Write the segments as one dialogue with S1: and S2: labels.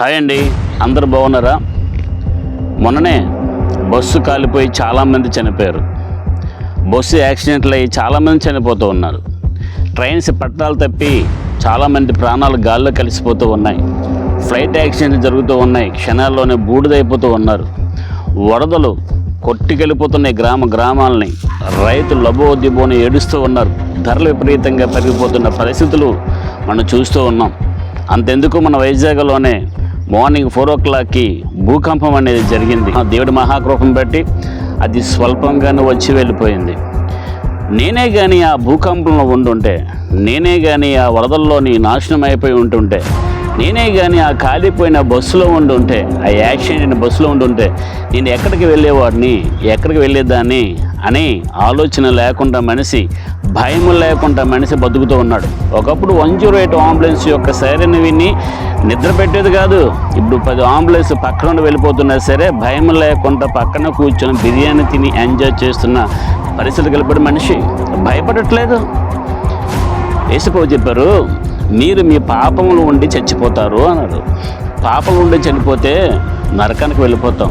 S1: Hi అండి. అందరు బాగున్నారా? మొన్ననే బస్సు కాలిపోయి చాలామంది చనిపోయారు. బస్సు యాక్సిడెంట్లు అయ్యి చాలామంది చనిపోతూ ఉన్నారు. ట్రైన్స్ పట్టాలు తప్పి చాలామంది ప్రాణాలు గాల్లో కలిసిపోతూ ఉన్నాయి. ఫ్లైట్ యాక్సిడెంట్లు జరుగుతూ ఉన్నాయి. క్షణాల్లోనే బూడిదైపోతూ ఉన్నారు. వరదలు కొట్టుకెళ్ళిపోతున్నాయి గ్రామ గ్రామాలని. రైతులు లబోదిబోని ఏడుస్తూ ఉన్నారు. ధరలు విపరీతంగా పెరిగిపోతున్న పరిస్థితులు మనం చూస్తూ ఉన్నాం. అంతెందుకు మన వైజాగ్లోనే మార్నింగ్ ఫోర్ ఓ క్లాక్కి భూకంపం అనేది జరిగింది. దేవుడి మహాకృపం బట్టి అది స్వల్పంగానే వచ్చి వెళ్ళిపోయింది. నేనే కానీ ఆ భూకంపంలో ఉండుంటే నేనే కానీ ఆ వరదల్లోని నాశనం అయిపోయి ఉంటుంటే నేనే కానీ ఆ కాలిపోయిన బస్సులో ఉండుంటే ఆ యాక్సిడెంట్ అయిన బస్సులో ఉండుంటే నేను ఎక్కడికి వెళ్ళేవాడిని ఎక్కడికి వెళ్ళేదాన్ని అని ఆలోచన లేకుండా మనిషి భయం లేకుండా మనిషి బతుకుతూ ఉన్నాడు. ఒకప్పుడు వన్ జీరో ఎయిట్ అంబులెన్స్ యొక్క సైరన్ విని నిద్ర పెట్టేది కాదు. ఇప్పుడు పది అంబులెన్స్ పక్కన వెళ్ళిపోతున్నా సరే భయం లేకుండా పక్కన కూర్చొని బిర్యానీ తిని ఎంజాయ్ చేస్తున్న పరిస్థితి కలిపడి మనిషి భయపడట్లేదు. వేసుకో చెప్పారు మీరు మీ పాపములు ఉండి చచ్చిపోతారు అన్నాడు. పాపలు ఉండి చనిపోతే నరకానికి వెళ్ళిపోతాం.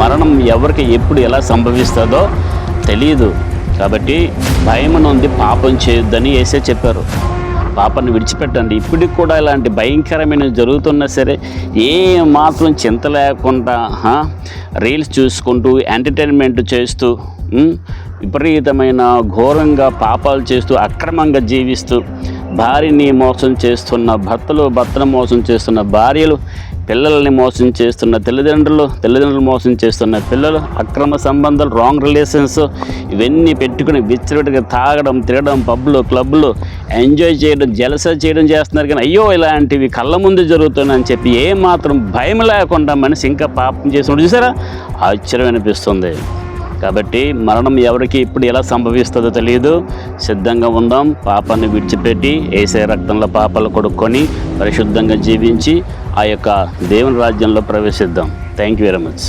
S1: మరణం ఎవరికి ఎప్పుడు ఎలా సంభవిస్తుందో తెలియదు కాబట్టి భయం ఉంది పాపం చేయొద్దని వేసే చెప్పారు. పాపాన్ని విడిచిపెట్టండి. ఇప్పటికి కూడా ఇలాంటి భయంకరమైన జరుగుతున్నా సరే ఏ మాత్రం చింత లేకుండా రీల్స్ చూసుకుంటూ ఎంటర్టైన్మెంట్ చేస్తూ విపరీతమైన ఘోరంగా పాపాలు చేస్తూ అక్రమంగా జీవిస్తూ భార్యని మోసం చేస్తున్న భర్తలు భర్తను మోసం చేస్తున్న భార్యలు పిల్లల్ని మోసం చేస్తున్న తల్లిదండ్రులు తల్లిదండ్రులు మోసం చేస్తున్న పిల్లలు అక్రమ సంబంధాలు రాంగ్ రిలేషన్స్ ఇవన్నీ పెట్టుకుని విచ్చలవిడిగా తాగడం తిరగడం పబ్లు క్లబ్లు ఎంజాయ్ చేయడం జలసా చేయడం చేస్తున్నారు కానీ అయ్యో ఇలాంటివి కళ్ళ ముందు జరుగుతున్నాయని చెప్పి ఏమాత్రం భయం లేకుండా మనిషి ఇంకా పాపం చేసినప్పుడు చూసారా? ఆశ్చర్యం అనిపిస్తుంది. కాబట్టి మరణం ఎవరికి ఇప్పుడు ఎలా సంభవిస్తుందో తెలియదు సిద్ధంగా ఉందాం. పాపాన్ని విడిచిపెట్టి ఏసే రక్తంలో పాపాలు కొడుక్కొని పరిశుద్ధంగా జీవించి ఆ యొక్క దేవుని రాజ్యంలో ప్రవేశిద్దాం. Thank you very much